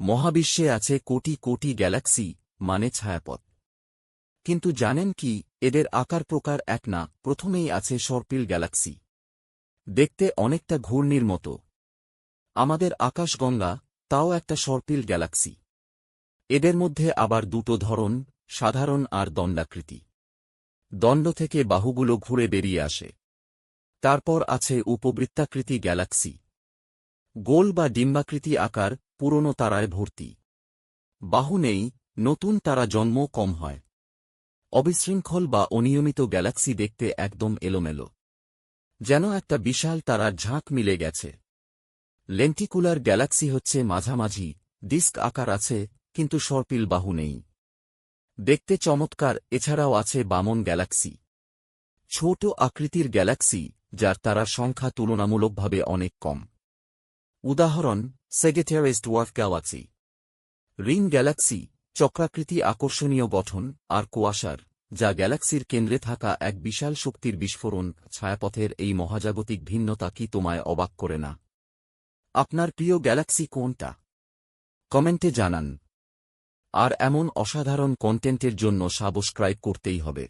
মহাবিশ্বে আছে কোটি কোটি গ্যালাক্সি মানে ছায়াপথ। কিন্তু জানেন কি, এদের আকার প্রকার এক না, প্রথমেই আছে সর্পিল গ্যালাক্সি। দেখতে অনেকটা ঘূর্ণির মতো। আমাদের আকাশগঙ্গা, তাও একটা সর্পিল গ্যালাক্সি। এদের মধ্যে আবার দুটো ধরন, সাধারণ আর দণ্ডাকৃতি। দণ্ড থেকে বাহুগুলো ঘুরে বেরিয়ে আসে। তারপর আছে উপবৃত্তাকৃতি গ্যালাক্সি। গোল বা ডিম্বাকৃতি আকার পুরনো তারায় ভর্তি। বাহু নেই, নতুন তারা জন্ম কম হয়। অবিশৃঙ্খল বা অনিয়মিত গ্যালাক্সি দেখতে একদম এলোমেলো। যেন একটা বিশাল তারার ঝাঁক মিলে গেছে। লেন্টিকুলার গ্যালাক্সি হচ্ছে মাঝামাঝি, ডিস্ক আকার আছে, কিন্তু সর্পিল বাহু নেই। দেখতে চমৎকার, এছাড়াও আছে বামন গ্যালাক্সি। ছোট আকৃতির গ্যালাক্সি, যার তারার সংখ্যা তুলনামূলকভাবে অনেক কম। উদাহরণ Sagittarius dwarf galaxy ring galaxy, চক্রাকৃতি আকর্ষণীয় গঠন আর কুয়াশার, যা গ্যালাক্সির কেন্দ্রে থাকা এক বিশাল শক্তির বিস্ফোরণ, ছায়াপথের এই মহাজাগতিক ভিন্নতা কি তোমায় অবাক করে না? আপনার প্রিয় গ্যালাক্সি কোনটা? কমেন্টে জানান। আর এমন অসাধারণ কন্টেন্টের জন্য সাবস্ক্রাইব করতেই হবে।